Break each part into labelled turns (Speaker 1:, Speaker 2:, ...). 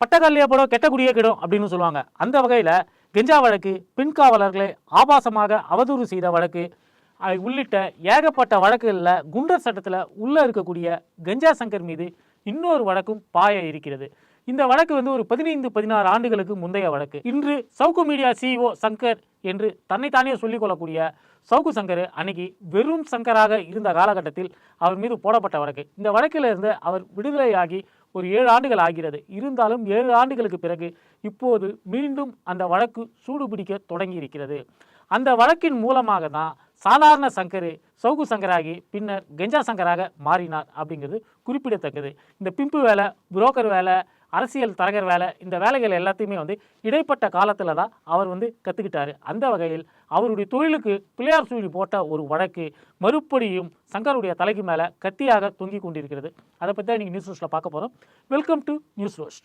Speaker 1: பட்டக்கல்லையே படம் கெட்ட குடியே கிடும் அப்படின்னு சொல்லுவாங்க. அந்த வகையில் கெஞ்சா வழக்கு பின்காவலர்களை ஆபாசமாக அவதூறு செய்த வழக்கு உள்ளிட்ட ஏகப்பட்ட வழக்குகளில் குண்டர் சட்டத்தில் உள்ளே இருக்கக்கூடிய கஞ்சா சங்கர் மீது இன்னொரு வழக்கும் பாய இருக்கிறது. இந்த வழக்கு வந்து ஒரு பதினைந்து பதினாறு ஆண்டுகளுக்கு முந்தைய வழக்கு. இன்று சவுக்கு மீடியா சிஇஓ சங்கர் என்று தன்னைத்தானே சொல்லிக்கொள்ளக்கூடிய சவுக்கு சங்கர் அன்னைக்கு வெறும் சங்கராக இருந்த காலகட்டத்தில் அவர் மீது போடப்பட்ட வழக்கு. இந்த வழக்கில் இருந்து அவர் விடுதலையாகி ஒரு ஏழு ஆண்டுகள் ஆகிறது. இருந்தாலும் ஏழு ஆண்டுகளுக்கு பிறகு இப்போது மீண்டும் அந்த வழக்கு சூடுபிடிக்க தொடங்கி இருக்கிறது அந்த வழக்கின் மூலமாக தான் சாதாரண சங்கர் சவுகு சங்கராகி பின்னர் கெஞ்சா சங்கராக மாறினார் அப்படிங்கிறது குறிப்பிடத்தக்கது. இந்த பிம்பு வேலை புரோக்கர் வேலை அரசியல் தரகர் வேலை இந்த வேலைகள் எல்லாத்தையுமே வந்து இடைப்பட்ட காலத்தில் தான் அவர் வந்து கற்றுக்கிட்டார் அந்த வகையில் அவருடைய தொழிலுக்கு பிள்ளையார் சூழி போட்ட ஒரு வழக்கு மறுபடியும் சங்கருடைய தலைக்கு மேலே கத்தியாக தொங்கிக் கொண்டிருக்கிறது. அதை பற்றி தான் நீங்கள் நியூஸ் ரோஸ்ட்டில் பார்க்க போகிறோம் வெல்கம் டு நியூஸ் ரோஸ்ட்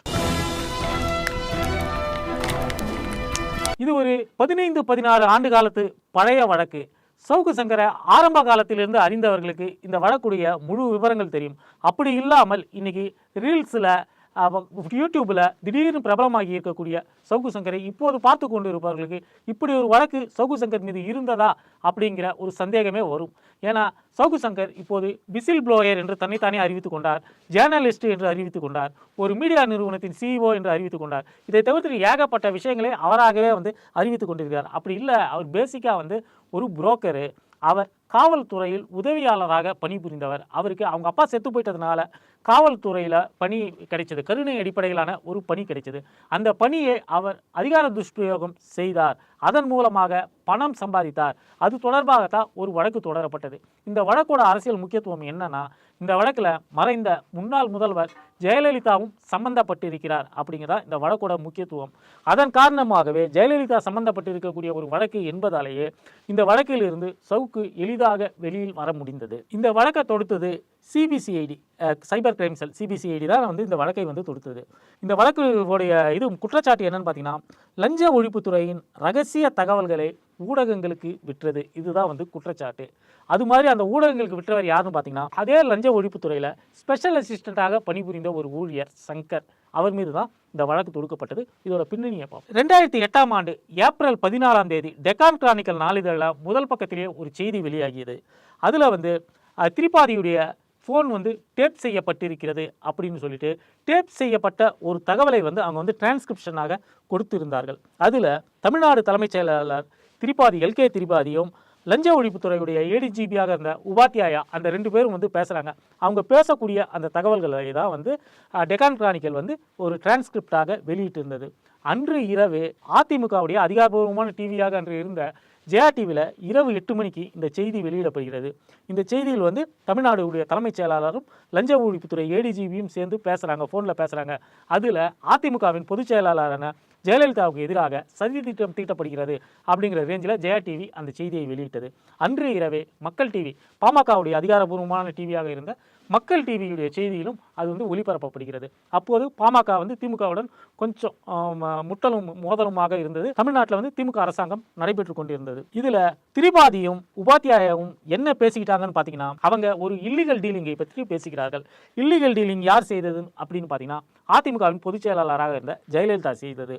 Speaker 1: இது ஒரு பதினைந்து பதினாறு ஆண்டு காலத்து பழைய வழக்கு. சவுக்கு சங்கரை ஆரம்ப காலத்திலிருந்து அறிந்தவர்களுக்கு இந்த வழக்குடைய முழு விவரங்கள் தெரியும். அப்படி இல்லாமல் இன்னைக்கு ரீல்ஸில் யூடியூப்பில் திடீர்னு பிரபலமாகி இருக்கக்கூடிய சவுக்கு சங்கரை இப்போது பார்த்து கொண்டு இருப்பவர்களுக்கு இப்படி ஒரு வழக்கு சவுக்கு சங்கர் மீது இருந்ததா அப்படிங்கிற ஒரு சந்தேகமே வரும். ஏன்னா சவுக்கு சங்கர் இப்போது விசில் ப்ளோயர் என்று தன்னைத்தானே அறிவித்துக் கொண்டார் ஜேர்னலிஸ்ட் என்று அறிவித்துக் கொண்டார் ஒரு மீடியா நிறுவனத்தின் சிஇஓ என்று அறிவித்துக் கொண்டார். இதை தவிர்த்து ஏகப்பட்ட விஷயங்களை அவராகவே வந்து அறிவித்துக் கொண்டிருக்கிறார். அப்படி இல்லை அவர் பேசிக்காக வந்து ஒரு புரோக்கரு அவர் காவல்துறையில் உதவியாளராக பணிபுரிந்தவர். அவருக்கு அவங்க அப்பா செத்து போயிட்டதுனால காவல்துறையில் பணி கிடைச்சது. கருணை அடிப்படையிலான ஒரு பணி கிடைச்சது. அந்த பணியை அவர் அதிகார துஷ்பிரயோகம் செய்தார். அதன் மூலமாக பணம் சம்பாதித்தார். அது தொடர்பாகத்தான் ஒரு வழக்கு தொடரப்பட்டது. இந்த வழக்கோட அரசியல் முக்கியத்துவம் என்னன்னா இந்த வழக்கில் மறைந்த முன்னாள் முதல்வர் ஜெயலலிதாவும் சம்பந்தப்பட்டிருக்கிறார் அப்படிங்கிறதா இந்த வழக்கோட முக்கியத்துவம். அதன் காரணமாகவே ஜெயலலிதா சம்பந்தப்பட்டிருக்கக்கூடிய ஒரு வழக்கு என்பதாலேயே இந்த வழக்கில் இருந்து சவுக்கு எளிதாக வெளியில் வர முடிந்தது. இந்த வழக்கை தொடுத்தது CBCID cyber crime cell CBCID தான் வந்து இந்த வழக்கை வந்து தொடுத்தது. இந்த வழக்குடைய இது குற்றச்சாட்டு என்னன்னு பார்த்தீங்கன்னா லஞ்ச ஒழிப்புத்துறையின் ரகசிய தகவல்களை ஊடகங்களுக்கு விற்றது. இதுதான் வந்து குற்றச்சாட்டு. அது மாதிரி அந்த ஊடகங்களுக்கு விற்றவர் யாருன்னு பார்த்தீங்கன்னா அதே லஞ்ச ஒழிப்புத்துறையில் ஸ்பெஷல் அசிஸ்டண்ட்டாக பணிபுரிந்த ஒரு ஊழியர் சங்கர். அவர் மீது தான் இந்த வழக்கு தொடுக்கப்பட்டது. இதோட பின்னணியை பார்ப்போம். ரெண்டாயிரத்தி எட்டாம் ஆண்டு ஏப்ரல் பதினாலாம் தேதி டெக்கான் கிரானிக்கல் நாளிதழில் முதல் பக்கத்திலேயே ஒரு செய்தி வெளியாகியது. அதில் வந்து திரிபாதியுடைய ஃபோன் வந்து டேப் செய்யப்பட்டிருக்கிறது அப்படின்னு சொல்லிட்டு டேப் செய்யப்பட்ட ஒரு தகவலை வந்து அவங்க வந்து டிரான்ஸ்கிரிப்ஷனாக கொடுத்திருந்தார்கள். அதில் தமிழ்நாடு தலைமைச் செயலாளர் திரிபாதி எல்கே திரிபாதியும் லஞ்ச ஒழிப்புத்துறையுடைய ஏடிஜிபியாக இருந்த உபாத்தியாயா அந்த ரெண்டு பேரும் வந்து பேசுகிறாங்க அவங்க பேசக்கூடிய அந்த தகவல்களை தான் வந்து டெக்கான் கிரானிக்கல் வந்து ஒரு டிரான்ஸ்கிரிப்டாக வெளியிட்டிருந்தது. அன்று இரவு அதிமுகவுடைய அதிகாரபூர்வமான டிவியாக அன்று இருந்த ஜெயா டிவியில் இரவு எட்டு மணிக்கு இந்த செய்தி வெளியிடப்படுகிறது. இந்த செய்தியில் வந்து தமிழ்நாடுடைய தலைமைச் செயலாளரும் லஞ்ச ஒழிப்புத்துறை ஏடிஜிபியும் சேர்ந்து பேசுகிறாங்க ஃபோனில் பேசுகிறாங்க அதில் அதிமுகவின் பொதுச் செயலாளரான ஜெயலலிதாவுக்கு எதிராக சதி திட்டம் தீட்டப்படுகிறது அப்படிங்கிற ரேஞ்சில் ஜெயா டிவி அந்த செய்தியை வெளியிட்டது. அன்று இரவே மக்கள் டிவி பாமகவுடைய அதிகாரப்பூர்வமான டிவியாக இருந்த மக்கள் டிவியுடைய செய்தியிலும் அது வந்து ஒளிபரப்பப்படுகிறது. அப்போது பாமக வந்து திமுகவுடன் கொஞ்சம் முட்டலும் மோதலுமாக இருந்தது. தமிழ்நாட்டில் வந்து திமுக அரசாங்கம் நடைபெற்று கொண்டிருந்தது. இதில் திரிபாதியும் உபாத்தியாயாவும் என்ன பேசிக்கிட்டாங்கன்னு பார்த்தீங்கன்னா அவங்க ஒரு இல்லீகல் டீலிங்கை பற்றி பேசுகிறார்கள். இல்லீகல் டீலிங் யார் செய்தது அப்படின்னு பார்த்தீங்கன்னா அதிமுகவின் பொதுச் செயலாளராக இருந்த ஜெயலலிதா செய்தது.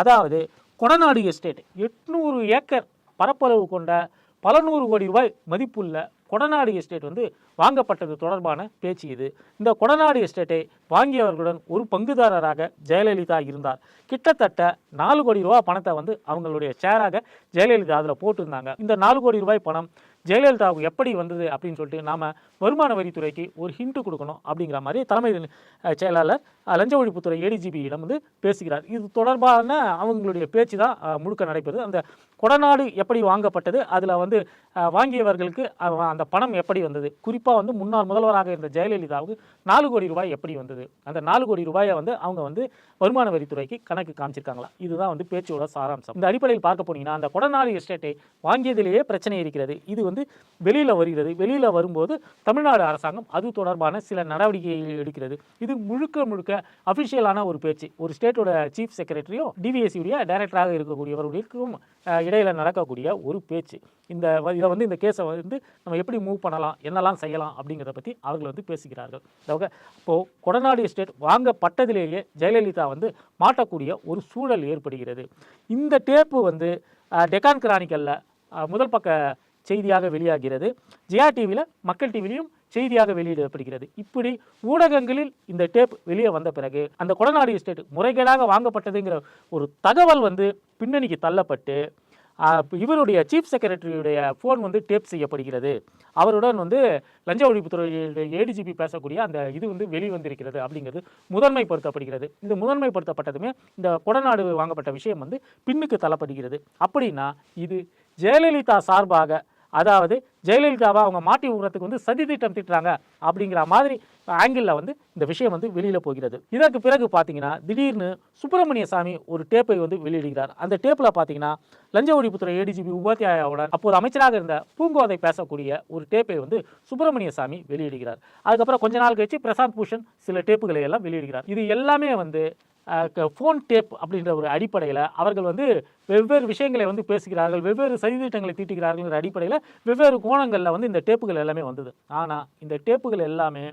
Speaker 1: அதாவது கொடநாடு எஸ்டேட் எட்நூறு ஏக்கர் பரப்பளவு கொண்ட பல நூறு கோடி ரூபாய் மதிப்புள்ள கொடநாடு எஸ்டேட் வந்து வாங்கப்பட்டது தொடர்பான பேச்சு இது. இந்த கொடநாடு எஸ்டேட்டை வாங்கியவர்களுடன் ஒரு பங்குதாரராக ஜெயலலிதா இருந்தார். கிட்டத்தட்ட நாலு கோடி ரூபாய் பணத்தை வந்து அவங்களுடைய ஷேராக ஜெயலலிதா அதில் போட்டிருந்தாங்க. இந்த நாலு கோடி ரூபாய் பணம் ஜெயலலிதாவுக்கு எப்படி வந்தது அப்படின்னு சொல்லிட்டு நாம் வருமான வரித்துறைக்கு ஒரு ஹிண்ட் கொடுக்கணும் அப்படிங்கிற மாதிரி தலைமை செயலாளர் லஞ்ச ஒழிப்புத்துறை ஏடிஜிபியிடம் வந்து பேசுகிறார். இது தொடர்பான அவங்களுடைய பேச்சு தான் முழுக்க நடைபெறுது. அந்த கொடநாடு எப்படி வாங்கப்பட்டது அதில் வந்து வாங்கியவர்களுக்கு அந்த பணம் எப்படி வந்தது? குறிப்பாக வந்து முன்னாள் முதல்வராக இருந்த ஜெயலலிதாவுக்கு நாலு கோடி ரூபாய் எப்படி வந்தது? அந்த நாலு கோடி ரூபாயை வந்து அவங்க வந்து வருமான வரித்துறைக்கு கணக்கு காமிச்சிருக்காங்களா? இதுதான் வந்து பேச்சோட சாராம்சம். இந்த அடிப்படையில் பார்க்க போனீங்கன்னா அந்த கொடநாடு எஸ்டேட்டை வாங்கியதிலேயே பிரச்சனை இருக்கிறது. இது வந்து வெளியில் வருகிறது. வெளியில் வரும்போது தமிழ்நாடு அரசாங்கம் அது தொடர்பான சில நடவடிக்கைகள் எடுக்கிறது. இது முழுக்க முழுக்க அஃபிஷியலான ஒரு பேச்சு. ஒரு ஸ்டேட்டோட சீஃப் செக்ரட்டரியோ டிவிஎஸ்சியுடைய டைரக்டராக இருக்கக்கூடியவர்களுக்கும் இடையில் நடக்கக்கூடிய ஒரு பேச்சு. இந்த வ- இதை வந்து இந்த கேஸை வந்து நம்ம எப்படி மூவ் பண்ணலாம் என்னெல்லாம் செய்யலாம் அப்படிங்கிறத பற்றி அவர்கள் வந்து பேசுகிறார்கள். ஓகே இப்போது கொடநாடு எஸ்டேட் வாங்கப்பட்டதிலேயே ஜெயலலிதா வந்து மாட்டக்கூடிய ஒரு சூழல் ஏற்படுகிறது. இந்த டேப்பு வந்து டெக்கான் கிரானிக்கலில் முதல் பக்க செய்தியாக வெளியாகிறது. ஜியா டிவியில் மக்கள் டிவிலையும் செய்தியாக வெளியிடப்படுகிறது. இப்படி ஊடகங்களில் இந்த டேப் வெளியே வந்த பிறகு அந்த கொடநாடு எஸ்டேட் முறைகேடாக வாங்கப்பட்டதுங்கிற ஒரு தகவல் வந்து பின்னணிக்கு தள்ளப்பட்டு இவருடைய சீஃப் செக்ரட்டரியுடைய ஃபோன் வந்து டேப் செய்யப்படுகிறது. அவருடன் வந்து லஞ்ச ஒழிப்புத்துறையுடைய ஏடிஜிபி பேசக்கூடிய அந்த இது வந்து வெளிவந்திருக்கிறது அப்படிங்கிறது முதன்மைப்படுத்தப்படுகிறது. இந்த முதன்மைப்படுத்தப்பட்டதுமே இந்த கொடநாடு வாங்கப்பட்ட விஷயம் வந்து பின்னுக்கு தள்ளப்படுகிறது. அப்படின்னா இது ஜெயலலிதா சார்பாக அதாவது ஜெயலலிதாவை அவங்க மாட்டி விடுறதுக்கு வந்து சதி திட்டம் திட்டுறாங்க அப்படிங்கிற மாதிரி ஆங்கிளில் வந்து இந்த விஷயம் வந்து வெளியில் போகிறது. இதற்கு பிறகு பார்த்தீங்கன்னா திடீர்னு சுப்பிரமணிய சாமி ஒரு டேப்பை வந்து வெளியிடுகிறார். அந்த டேப்பில் பார்த்தீங்கன்னா லஞ்ச ஒழிப்புத்துறை ஏடிஜிபி உபாத்தியாயாவுடன் அப்போது அமைச்சராக இருந்த பூங்கோதை பேசக்கூடிய ஒரு டேப்பை வந்து சுப்பிரமணிய சாமி வெளியிடுகிறார். அதுக்கப்புறம் கொஞ்ச நாள் கழிச்சு பிரசாந்த் பூஷன் சில டேப்புகளை எல்லாம் வெளியிடுகிறார். இது எல்லாமே வந்து ஃபோன் டேப் அப்படின்ற ஒரு அடிப்படையில் அவர்கள் வந்து வெவ்வேறு விஷயங்களை வந்து பேசுகிறார்கள் வெவ்வேறு சதித்திட்டங்களை தீட்டுகிறார்கள்ங்கிற அடிப்படையில் வெவ்வேறு கோணங்களில் வந்து இந்த டேப்புகள் எல்லாமே வந்தது. ஆனால் இந்த டேப்புகள் எல்லாமே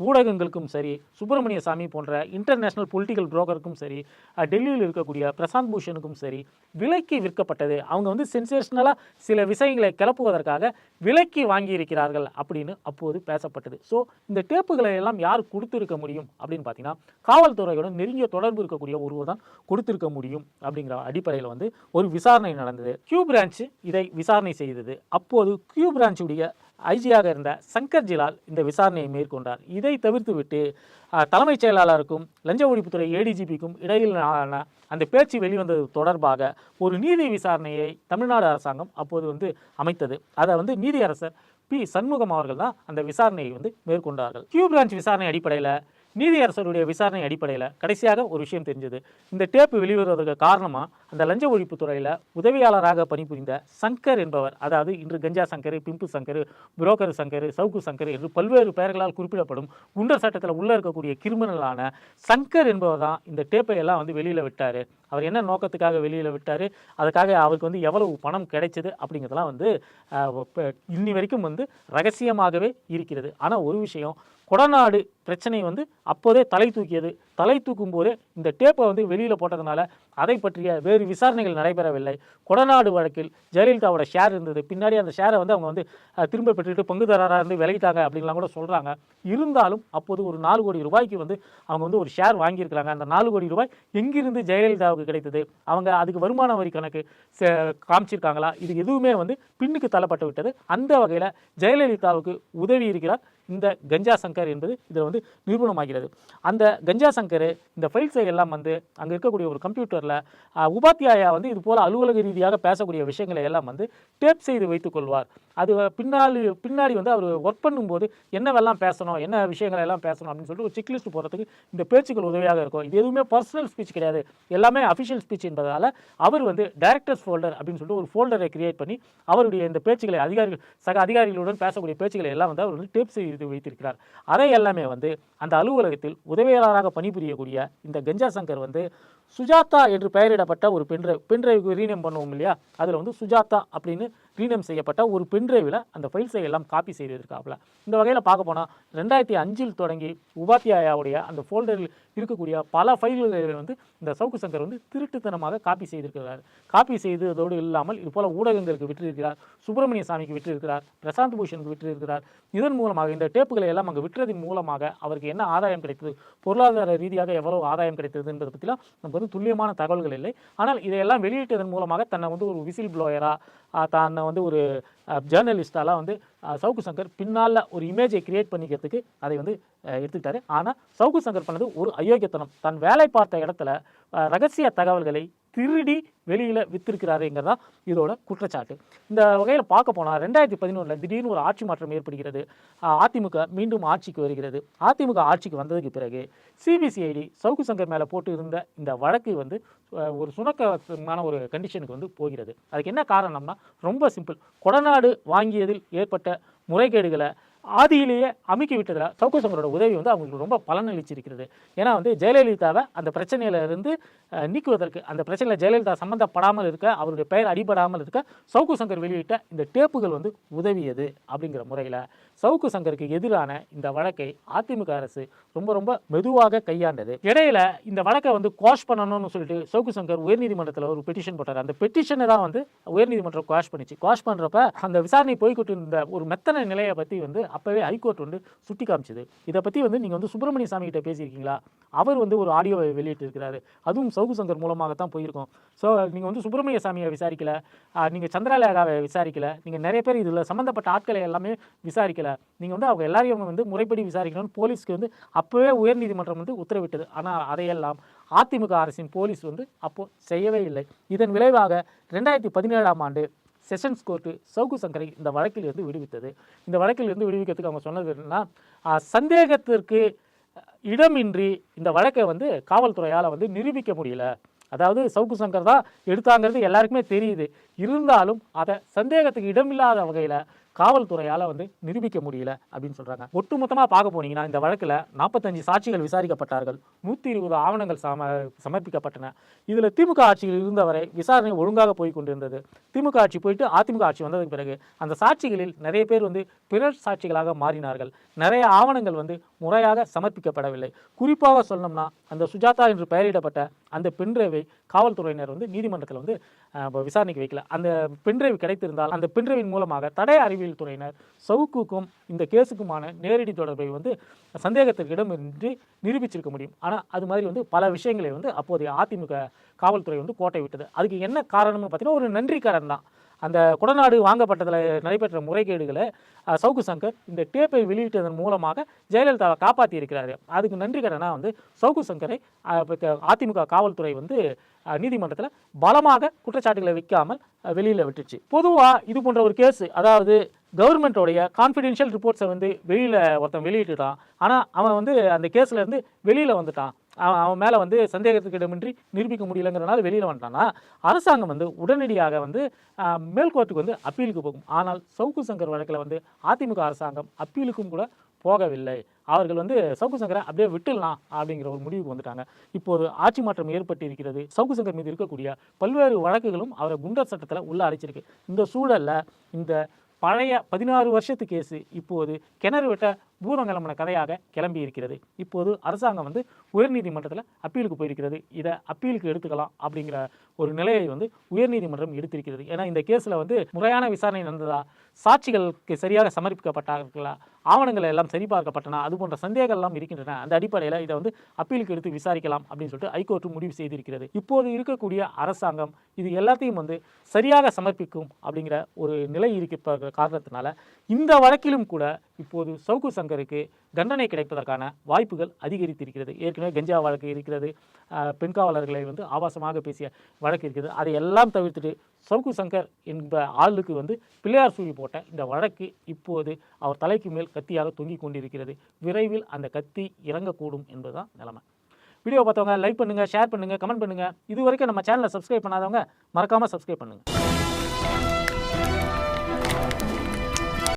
Speaker 1: ஊடகங்களுக்கும் சரி சுப்பிரமணிய சாமி போன்ற இன்டர்நேஷனல் பொலிட்டிக்கல் புரோக்கருக்கும் சரி டெல்லியில் இருக்கக்கூடிய பிரசாந்த் பூஷனுக்கும் சரி விலைக்கு விற்கப்பட்டது. அவங்க வந்து சென்சேஷனலாக சில விஷயங்களை கிளப்புவதற்காக விலைக்கு வாங்கியிருக்கிறார்கள் அப்படின்னு அப்போது பேசப்பட்டது. ஸோ இந்த டேப்புகளை எல்லாம் யார் கொடுத்துருக்க முடியும் அப்படின்னு பார்த்தீங்கன்னா காவல்துறையுடன் நெருங்கிய தொடர்பு இருக்கக்கூடிய ஒருவர் தான் கொடுத்திருக்க முடியும் அப்படிங்கிற அடிப்படையில் வந்து ஒரு விசாரணை நடந்தது. கியூ பிரான்ச் இதை விசாரணை செய்தது. அப்போது கியூ பிரான்ச்சுடைய ஐஜியாக இருந்த சங்கர் ஜிலால் இந்த விசாரணையை மேற்கொண்டார். இதை தவிர்த்துவிட்டு தலைமைச் செயலாளருக்கும் லஞ்ச ஒழிப்புத்துறை ஏடிஜிபிக்கும் இடையிலான அந்த பேச்சு வெளிவந்தது தொடர்பாக ஒரு நீதி விசாரணையை தமிழ்நாடு அரசாங்கம் அப்போது வந்து அமைத்தது. அதை வந்து நீதியரசர் பி சண்முகம் அவர்கள் தான் அந்த விசாரணையை வந்து மேற்கொண்டார்கள். கியூ பிரான்ச் விசாரணை அடிப்படையில் நீதியரசருடைய விசாரணை அடிப்படையில் கடைசியாக ஒரு விஷயம் தெரிஞ்சது. இந்த டேப்பு வெளிவருவதற்கு காரணமாக அந்த லஞ்ச ஒழிப்பு துறையில் உதவியாளராக பணிபுரிந்த சங்கர் என்பவர் அதாவது இன்று கஞ்சா சங்கர் பிம்பு சங்கர் புரோக்கர் சங்கர் சவுக்கு சங்கர் என்று பல்வேறு பெயர்களால் குறிப்பிடப்படும் குண்டர் சட்டத்தில் உள்ளே இருக்கக்கூடிய கிரிமினலான சங்கர் என்பவர் தான் இந்த டேப்பை எல்லாம் வந்து வெளியில் விட்டார். அவர் என்ன நோக்கத்துக்காக வெளியில் விட்டார்? அதுக்காக அவருக்கு வந்து எவ்வளவு பணம் கிடைச்சது அப்படிங்கிறதெல்லாம் வந்து இன்னி வரைக்கும் வந்து ரகசியமாகவே இருக்கிறது. ஆனால் ஒரு விஷயம் கொடநாடு பிரச்சனை வந்து அப்போதே தலை தூக்கியது. தலை தூக்கும் போதே இந்த டேப்பை வந்து வெளியில் போட்டதுனால அதை பற்றிய வேறு விசாரணைகள் நடைபெறவில்லை. கொடநாடு வழக்கில் ஜெயலலிதாவோட ஷேர் இருந்தது. பின்னாடி அந்த ஷேரை வந்து அவங்க வந்து திரும்ப பெற்றுக்கிட்டு பங்குதாரராக இருந்து விலகிட்டாங்க அப்படின்லாம் கூட சொல்கிறாங்க இருந்தாலும் அப்போது ஒரு நாலு கோடி ரூபாய்க்கு வந்து அவங்க வந்து ஒரு ஷேர் வாங்கியிருக்கிறாங்க. அந்த நாலு கோடி ரூபாய் எங்கிருந்து ஜெயலலிதாவுக்கு கிடைத்தது? அவங்க அதுக்கு வருமான வரி கணக்கு காமிச்சிருக்காங்களா? இது எதுவுமே வந்து பின்னுக்கு தள்ளப்பட்டு விட்டது. அந்த வகையில் ஜெயலலிதாவுக்கு உதவி இருக்கிறார் இந்த கஞ்சா சங்கர் என்பது இதில் வந்து நிரூபணமாகிறது அந்த கஞ்சா சங்கர் இந்த ஃபைல்ஸை எல்லாம் வந்து அங்கே இருக்கக்கூடிய ஒரு கம்ப்யூட்டரில் உபாத்தியாயா வந்து இது போல் அலுவலக ரீதியாக பேசக்கூடிய விஷயங்களை எல்லாம் வந்து டேப் செய்து வைத்துக் கொள்வார். அது பின்னாடி பின்னாடி வந்து அவர் ஒர்க் பண்ணும்போது என்னவெல்லாம் பேசணும் என்ன விஷயங்கள் எல்லாம் பேசணும் அப்படின்னு சொல்லிட்டு ஒரு செக்லிஸ்ட் போகிறதுக்கு இந்த பேச்சுக்கள் உதவியாக இருக்கும். இது எதுவுமே பர்சனல் ஸ்பீச் கிடையாது. எல்லாமே அஃபிஷியல் ஸ்பீச் என்பதால் அவர் வந்து டைரக்டர்ஸ் ஃபோல்டர் அப்படின்னு சொல்லிட்டு ஒரு ஃபோல்டரை கிரியேட் பண்ணி அவருடைய இந்த பேச்சுக்களை அதிகாரிகள் சக அதிகாரிகளுடன் பேசக்கூடிய பேச்சுக்களை எல்லாம் வந்து அவர் வந்து டேப் செய்து வைத்திருக்கிறார் அதை எல்லாமே வந்து அந்த அலுவலகத்தில் உதவியாளராக பணிபுரியக்கூடிய இந்த கஞ்சா சங்கர் வந்து சுஜாதா என்று பெயரிடப்பட்ட ஒரு பென்ட்ரைவ் பென்ட்ரைவுக்கு ரீநேம் பண்ணுவோம் இல்லையா அதில் வந்து சுஜாதா அப்படின்னு ரீநேம் செய்யப்பட்ட ஒரு பென்ட்ரைவில் அந்த ஃபைல்ஸை எல்லாம் காப்பி செய்திருக்காப்புல. இந்த வகையில் பார்க்க போனால் ரெண்டாயிரத்தி அஞ்சில் தொடங்கி உபாத்தியாயாவுடைய அந்த ஃபோல்டரில் இருக்கக்கூடிய பல ஃபைல்களை வந்து இந்த சவுக்கு சங்கர் வந்து திருட்டுத்தனமாக காப்பி செய்திருக்கிறார். காப்பி செய்ததோடு இல்லாமல் இது போல ஊடகங்களுக்கு விற்றிருக்கிறார் சுப்பிரமணிய சாமிக்கு விற்றிருக்கிறார் பிரசாந்த் பூஷனுக்கு விற்றிருக்கிறார். இதன் மூலமாக இந்த டேப்புகளை எல்லாம் அங்கே விற்றதின் மூலமாக அவருக்கு என்ன ஆதாயம் கிடைத்தது பொருளாதார ரீதியாக எவ்வளவு ஆதாயம் கிடைத்தது என்பதை பற்றிலாம் நமக்கு வந்து துல்லியமான தகவல்கள் இல்லை. ஆனால் இதையெல்லாம் வெளியிட்டதன் மூலமாக தன்னை வந்து ஒரு விசில் ப்ளோயராக தன்னை வந்து ஒரு ஜேர்னலிஸ்டாலாம் வந்து சவுக்கு சங்கர் பின்னால் ஒரு இமேஜை கிரியேட் பண்ணிக்கிறதுக்கு அதை வந்து எடுத்துக்கிட்டாரு. ஆனால் சவுக்கு சங்கர் பண்ணது ஒரு அயோக்கியத்தனம். தன் வேலை பார்த்த இடத்துல ரகசிய தகவல்களை திருடி வெளியில் வித்திருக்கிறாருங்கிறது தான் இதோட குற்றச்சாட்டு. இந்த வகையில் பார்க்க போனால் ரெண்டாயிரத்தி பதினொன்றில் திடீர்னு ஒரு ஆட்சி மாற்றம் ஏற்படுகிறது. அதிமுக மீண்டும் ஆட்சிக்கு வருகிறது. அதிமுக ஆட்சிக்கு வந்ததுக்கு பிறகு சிபிசிஐடி சவுக்கு சங்கர் மேலே போட்டு இருந்த இந்த வழக்கு வந்து ஒரு சுணக்கமான ஒரு கண்டிஷனுக்கு வந்து போகிறது. அதுக்கு என்ன காரணம்னா ரொம்ப சிம்பிள் கொடநாடு வாங்கியதில் ஏற்பட்ட முறைகேடுகளை ஆதியிலேயே அமுக்கி விட்டதில் சவுக்கு சங்கரோட உதவி வந்து அவங்களுக்கு ரொம்ப பலனளிச்சிருக்கிறது. ஏன்னா வந்து ஜெயலலிதாவை அந்த பிரச்சனையிலிருந்து நீக்குவதற்கு அந்த பிரச்சனையில் ஜெயலலிதா சம்மந்தப்படாமல் இருக்க அவருடைய பெயர் அடிபடாமல் இருக்க சவுக்கு சங்கர் வெளியிட்ட இந்த டேப்புகள் வந்து உதவியது அப்படிங்கிற முறையில் சவுக்கு சங்கருக்கு எதிரான இந்த வழக்கை அதிமுக அரசு ரொம்ப ரொம்ப மெதுவாக கையாண்டது. இடையில இந்த வழக்கை வந்து குவாஷ் பண்ணணும்னு சொல்லிட்டு சவுக்கு சங்கர் உயர்நீதிமன்றத்தில் ஒரு பெட்டிஷன் போட்டார். அந்த பெட்டிஷனை தான் வந்து உயர்நீதிமன்றம் குவாஷ் பண்ணிச்சு. குவாஷ் பண்ணுறப்ப அந்த விசாரணை போய்கிட்டு இருந்த ஒரு மெத்தன நிலையை பற்றி வந்து அப்போவே ஹைகோர்ட் வந்து சுட்டி காமிச்சது. இதை பற்றி வந்து நீங்கள் வந்து சுப்பிரமணிய சாமி கிட்ட பேசியிருக்கீங்களா? அவர் வந்து ஒரு ஆடியோவை வெளியிட்டிருக்கிறாரு. அதுவும் சவுகு சங்கர் மூலமாக தான் போயிருக்கோம். ஸோ நீங்கள் வந்து சுப்பிரமணிய சாமியை விசாரிக்கல. நீங்கள் சந்திரலேகாவை விசாரிக்கல. நீங்கள் நிறைய பேர் இதில் சம்மந்தப்பட்ட ஆட்களை எல்லாமே விசாரிக்கல. நீங்கள் வந்து அவங்க எல்லாரையும் வந்து முறைப்படி விசாரிக்கணும்னு போலீஸ்க்கு வந்து அப்போவே உயர்நீதிமன்றம் வந்து உத்தரவிட்டது. ஆனால் அதையெல்லாம் அதிமுக அரசின் போலீஸ் வந்து அப்போது செய்யவே இல்லை. இதன் விளைவாக ரெண்டாயிரத்தி பதினேழாம் ஆண்டு செஷன்ஸ் கோர்ட்டு சவுக்கு சங்கரை இந்த வழக்கில் இருந்து விடுவித்தது. இந்த வழக்கில் இருந்து விடுவிக்கிறதுக்கு அவங்க சொன்னது என்னன்னா சந்தேகத்திற்கு இடமின்றி இந்த வழக்கை வந்து காவல்துறையால் வந்து நிரூபிக்க முடியல. அதாவது சவுக்கு சங்கர் தான் எடுத்தாங்கிறது எல்லாருக்குமே தெரியுது. இருந்தாலும் அதை சந்தேகத்துக்கு இடமில்லாத வகையில் காவல்துறையால் வந்து நிரூபிக்க முடியல அப்படின்னு சொல்கிறாங்க ஒட்டுமொத்தமாக பார்க்க போனீங்கன்னா இந்த வழக்கில் நாற்பத்தஞ்சு சாட்சிகள் விசாரிக்கப்பட்டார்கள். நூற்றி இருபது ஆவணங்கள் சம சமர்ப்பிக்கப்பட்டன. இதில் திமுக ஆட்சியில் இருந்தவரை விசாரணை ஒழுங்காக போய் கொண்டிருந்தது. திமுக ஆட்சி போயிட்டு அதிமுக ஆட்சி வந்ததுக்கு பிறகு அந்த சாட்சிகளில் நிறைய பேர் வந்து பிறர் சாட்சிகளாக மாறினார்கள். நிறைய ஆவணங்கள் வந்து முறையாக சமர்ப்பிக்கப்படவில்லை. குறிப்பாக சொல்லணும்னா அந்த சுஜாதா என்று பெயரிடப்பட்ட அந்த பென்ட்ரைவை காவல்துறையினர் வந்து நீதிமன்றத்தில் வந்து விசாரணைக்கு வைக்கல. அந்த பென்ட்ரைவ் கிடைத்திருந்தால் அந்த பென்ட்ரைவின் மூலமாக தடய அறிவியல் துறையினர் சவுக்குக்கும் இந்த கேஸுக்குமான நேரடி தொடர்பை வந்து சந்தேகத்திற்கு இடமின்றி நிரூபிச்சிருக்க முடியும். ஆனால் அது மாதிரி வந்து பல விஷயங்களை வந்து அப்போதைய அதிமுக காவல்துறை வந்து கோட்டை விட்டது. அதுக்கு என்ன காரணம்னு பார்த்தீங்கன்னா ஒரு நன்றிக்காரன் தான். அந்த குடநாடு வாங்கப்பட்டதில் நடைபெற்ற முறைகேடுகளை சவுக்கு சங்கர் இந்த டேப்பை வெளியிட்டதன் மூலமாக ஜெயலலிதாவை காப்பாற்றி இருக்கிறாரு அதுக்கு நன்றி கடனாக வந்து சவுக்கு சங்கரை க- அதிமுக காவல்துறை வந்து நீதிமன்றத்தில் பலமாக குற்றச்சாட்டுகளை வைக்காமல் வெளியில் விட்டுச்சு. பொதுவாக இது போன்ற ஒரு கேஸ் அதாவது கவர்மெண்ட்டோடைய கான்ஃபிடென்ஷியல் ரிப்போர்ட்ஸை வந்து வெளியில் ஒருத்தன் வெளியிட்டுட்டான். ஆனால் அவன் வந்து அந்த கேஸில் இருந்து வெளியில் வந்துட்டான். அவன் அவன் மேலே வந்து சந்தேகத்துக்கு இடமின்றி நிரூபிக்க முடியலங்கிறனால வெளியில் வந்துட்டான்னா அரசாங்கம் வந்து உடனடியாக வந்து மேல்கோர்ட்டுக்கு வந்து அப்பீலுக்கு போகும். ஆனால் சவுக்கு சங்கர் வழக்கில் வந்து அதிமுக அரசாங்கம் அப்பீலுக்கும் கூட போகவில்லை. அவர்கள் வந்து சவுக்கு சங்கரை அப்படியே விட்டுடலாம் அப்படிங்கிற ஒரு முடிவுக்கு வந்துட்டாங்க. இப்போது ஆட்சி மாற்றம் ஏற்பட்டு இருக்கிறது சவுக்கு சங்கர் மீது இருக்கக்கூடிய பல்வேறு வழக்குகளும் அவரை குண்டர் சட்டத்தில் உள்ள அடைச்சிருக்கு. இந்த சூழல்ல இந்த பழைய பதினாறு வருஷத்து கேஸு இப்போது கிணறு வெட்ட பூதம் கிளம்பின கதையாக கிளம்பி இருக்கிறது. இப்போது அரசாங்கம் வந்து உயர்நீதிமன்றத்தில் அப்பீலுக்கு போயிருக்கிறது. இதை அப்பீலுக்கு எடுத்துக்கலாம் அப்படிங்கிற ஒரு நிலையை வந்து உயர்நீதிமன்றம் எடுத்திருக்கிறது. ஏன்னா இந்த கேஸில் வந்து முறையான விசாரணை நடந்ததா? சாட்சிகளுக்கு சரியாக சமர்ப்பிக்கப்பட்டார்களா ஆவணங்கள் எல்லாம் சரிபார்க்கப்பட்டன? அது போன்ற சந்தேகங்கள்லாம் இருக்கின்றன. அந்த அடிப்படையில் இதை வந்து அப்பீலுக்கு எடுத்து விசாரிக்கலாம் அப்படின்னு சொல்லிட்டு ஐகோர்ட்டு முடிவு செய்திருக்கிறது. இப்போது இருக்கக்கூடிய அரசாங்கம் இது எல்லாத்தையும் வந்து சரியாக சமர்ப்பிக்கும் அப்படிங்கிற ஒரு நிலை இருக்க காரணத்தினால இந்த வழக்கிலும் கூட இப்போது சவுக்கு சங்கருக்கு தண்டனை கிடைப்பதற்கான வாய்ப்புகள் அதிகரித்திருக்கிறது. ஏற்கனவே கஞ்சா வழக்கு இருக்கிறது. பெண் காவலர்களை வந்து ஆபாசமாக பேசிய வழக்கு இருக்கிறது. அதை எல்லாம் தவிர்த்துட்டு சவுக்கு சங்கர் என்ப ஆளுக்கு வந்து பிள்ளையார் சூழி போட்ட இந்த வழக்கு இப்போது அவர் தலைக்கு மேல் கத்தியாக தொங்கிக் கொண்டிருக்கிறது. விரைவில் அந்த கத்தி இறங்கக்கூடும் என்பதுதான் நிலைமை. வீடியோ பார்த்தவங்க லைக் பண்ணுங்க ஷேர் பண்ணுங்க கமெண்ட் பண்ணுங்க. இது வரைக்கும் நம்ம சேனலை சப்ஸ்கிரைப் பண்ணாதவங்க மறக்காமல் சப்ஸ்கிரைப் பண்ணுங்கள்